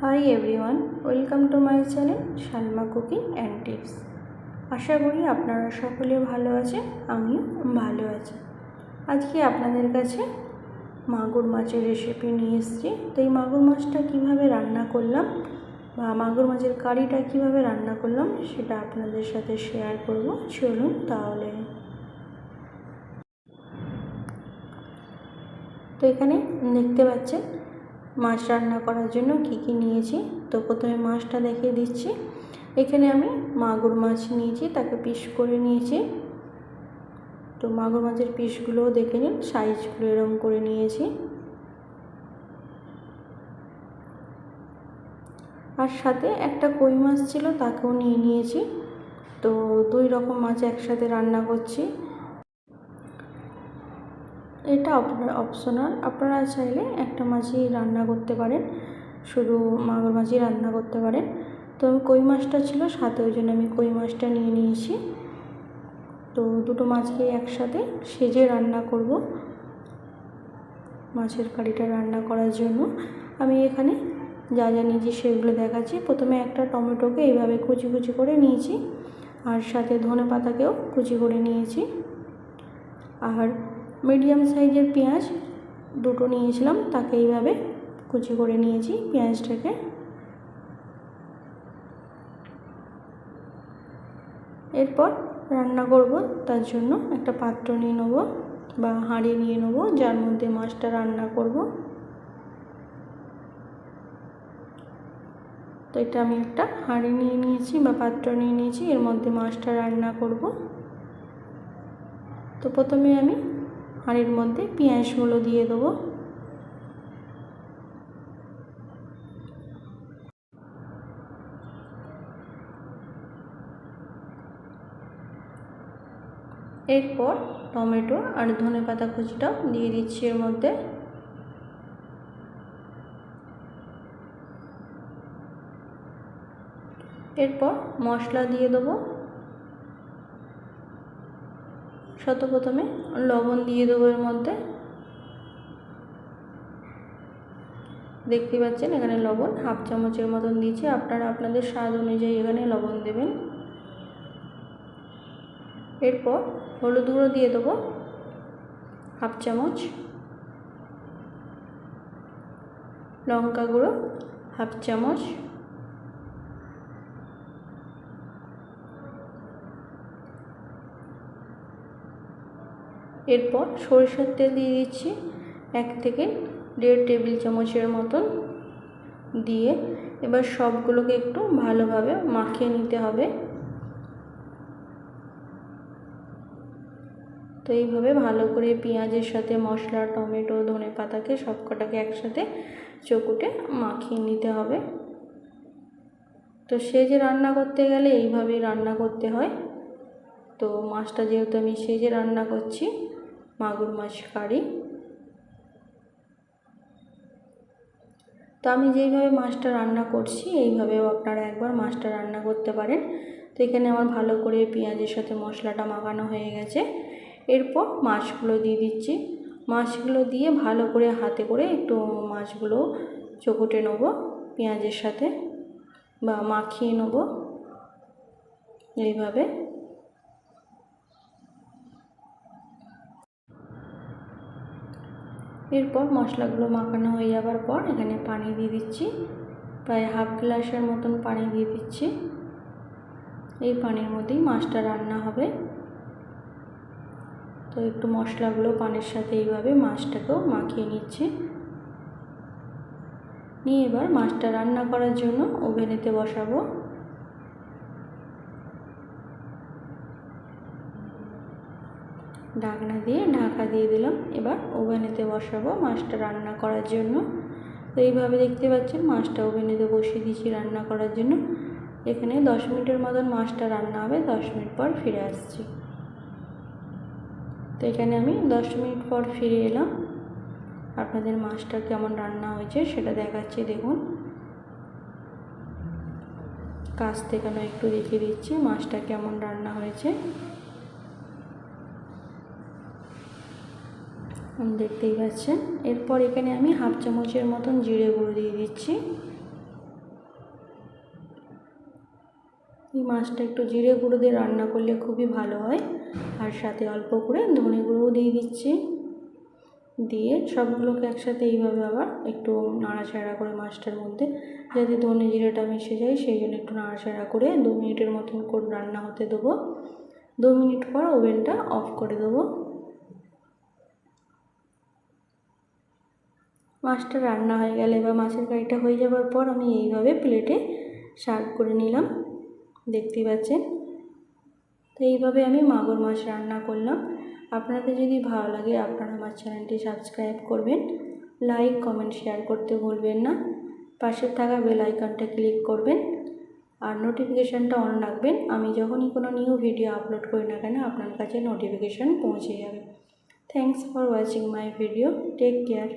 Hi everyone welcome to my channel Salma cooking and tips আশা করি আপনারা সকলে ভালো আছেন, আমিও ভালো আছি। আজকে আপনাদের কাছে মাগুর মাছের রেসিপি নিয়ে এসেছি। তো এই মাগুর মাছটা কীভাবে রান্না করলাম বা মাগুর মাছের কারিটা কীভাবে রান্না করলাম সেটা আপনাদের সাথে শেয়ার করব। চলুন তাহলে। তো এখানে দেখতে পাচ্ছেন মাছ রান্না করার জন্য কি কি নিয়েছি। তো প্রথমে মাছটা দেখিয়ে দিচ্ছি। এখানে আমি মাগুর মাছ নিয়েছি, তাকে পিস করে নিয়েছি। তো মাগুর মাছের পিসগুলোও দেখে নিন, সাইজগুলো এরকম করে নিয়েছি। আর সাথে একটা কই মাছ ছিল, তাকেও নিয়ে নিয়েছি। তো দুই রকম মাছ একসাথে রান্না করছি। এটা আপনার অপশনাল। আপনারা চাইলে একটা মাছই রান্না করতে পারেন। শুধু মাগুর মাছই রান্না করতে পারেন। তো আমি কই মাছটা ছিল সাথে ওই জন্য আমি কই মাছটা নিয়ে নিয়েছি। তো দুটো মাছকে একসাথে সেজে রান্না করব মাছের কারিটা রান্না করার জন্য। আমি এখানে যা যা নিয়েছি সেগুলো দেখাচ্ছি। প্রথমে একটা টমেটোকে এইভাবে কুচি কুচি করে নিয়েছি আর সাথে ধনে পাতাকেও কুচি করে নিয়েছি। আর মিডিয়াম সাইজের পেঁয়াজ দুটো নিয়েছিলাম, তাকে এইভাবে কুচি করে নিয়েছি পেঁয়াজটাকে। এরপর রান্না করব, তার জন্য একটা পাত্র নিয়ে নেব বা হাঁড়ি নিয়ে নেব, যার মধ্যে মাছটা রান্না করব। তো এটা আমি একটা হাঁড়ি নিয়ে নিয়েছি বা পাত্র নিয়ে নিয়েছি, এর মধ্যে মাছটা রান্না করব। তো প্রথমে আমি হাঁড়ির মধ্যে পেঁয়াজগুলো দিয়ে দেবো। এরপর টমেটো আর ধনে পাতা কুচিটাও দিয়ে দিচ্ছি এর মধ্যে। এরপর মশলা দিয়ে দেবো। শত প্রথমে লবণ দিয়ে দেবো এর মধ্যে। দেখতে পাচ্ছেন এখানে লবণ হাফ চামচের মতন দিয়েছি। আপনারা আপনাদের স্বাদ অনুযায়ী এখানে লবণ দেবেন। এরপর হলুদ গুঁড়ো দিয়ে দেবো হাফ চামচ। লঙ্কা গুঁড়ো হাফ চামচ। এরপর সরিষার তেল দিয়ে দিচ্ছি এক থেকে দেড় টেবিল চামচের মতন দিয়ে। এবার সবগুলোকে একটু ভালোভাবে মাখিয়ে নিতে হবে। তো এইভাবে ভালো করে পেঁয়াজের সাথে মশলা, টমেটো, ধনে পাতাকে সব কটাকে একসাথে চকুটে মাখিয়ে নিতে হবে। তো সে যে রান্না করতে গেলে এইভাবেই রান্না করতে হয়। তো মাছটা যেহেতু আমি সেজে রান্না করছি, মাগুর মাছ কারি। তো আমি যেইভাবে মাছটা রান্না করছি, এইভাবেও আপনারা একবার মাছটা রান্না করতে পারেন। তো এখানে আমার ভালো করে পেঁয়াজের সাথে মশলাটা মাখানো হয়ে গেছে। এরপর মাছগুলো দিয়ে দিচ্ছি। মাছগুলো দিয়ে ভালো করে হাতে করে একটু মাছগুলো চকুটে নেব পেঁয়াজের সাথে বা মাখিয়ে নেব এইভাবে। এরপর মশলাগুলো মাখানো হয়ে যাবার পর এখানে পানি দিয়ে দিচ্ছি। প্রায় হাফ গ্লাসের মতন পানি দিয়ে দিচ্ছি। এই পানির মধ্যেই মাছটা রান্না হবে। তো একটু মশলাগুলো পানির সাথে এইভাবে মাছটাকেও মাখিয়ে নিচ্ছি। নিয়ে এবার মাছটা রান্না করার জন্য ওভেনেতে বসাবো। ঢাকনা দিয়ে ঢাকা দিয়ে দিলাম। এবার ওভেনেতে বসাবো মাছটা রান্না করার জন্য। তো এইভাবে দেখতে পাচ্ছেন মাছটা ওভেনেতে বসিয়ে দিয়েছি রান্না করার জন্য। এখানে দশ মিনিটের মতন মাছটা রান্না হবে, দশ মিনিট পর ফিরে আসছি। তো এখানে আমি দশ মিনিট পর ফিরে এলাম। আপনাদের মাছটা কেমন রান্না হয়েছে সেটা দেখাচ্ছি, দেখুন। কাছ থেকে আমি একটু দেখিয়ে দিচ্ছি মাছটা কেমন রান্না হয়েছে। দেখতেই পাচ্ছেন। এরপর এখানে আমি হাফ চামচের মতন জিরে গুঁড়ো দিয়ে দিচ্ছি। এই মাছটা একটু জিরে গুঁড়ো দিয়ে রান্না করলে খুবই ভালো হয়। আর সাথে অল্প করে ধনে গুঁড়োও দিয়ে দিচ্ছি। দিয়ে সবগুলোকে একসাথে এইভাবে আবার একটু নাড়াচাড়া করে মাছটার মধ্যে, যাতে ধনে জিরেটা মিশে যায়, সেই জন্য একটু নাড়াচাড়া করে দু মিনিটের মতন করে রান্না হতে দেবো। দু মিনিট পর ওভেনটা অফ করে দেবো। মাছটা রান্না হয়ে গেলে। বা মাছের কারিটা হয়ে যাওয়ার পর আমি এইভাবে প্লেটে সার্ভ করে নিলাম। দেখতেই পাচ্ছেন? তো এইভাবে আমি মাগুর মাছ রান্না করলাম। আপনাদের যদি ভালো লাগে আপনারা আমার চ্যানেলটি সাবস্ক্রাইব করবেন। লাইক, কমেন্ট, শেয়ার করতে ভুলবেন না। পাশে থাকা বেল আইকনটা ক্লিক করবেন। আর নোটিফিকেশানটা অন রাখবেন। আমি যখনই কোনো নিউ ভিডিও আপলোড করি না কেন আপনার কাছে নোটিফিকেশান পৌঁছে যাবে। Thanks for watching my video take care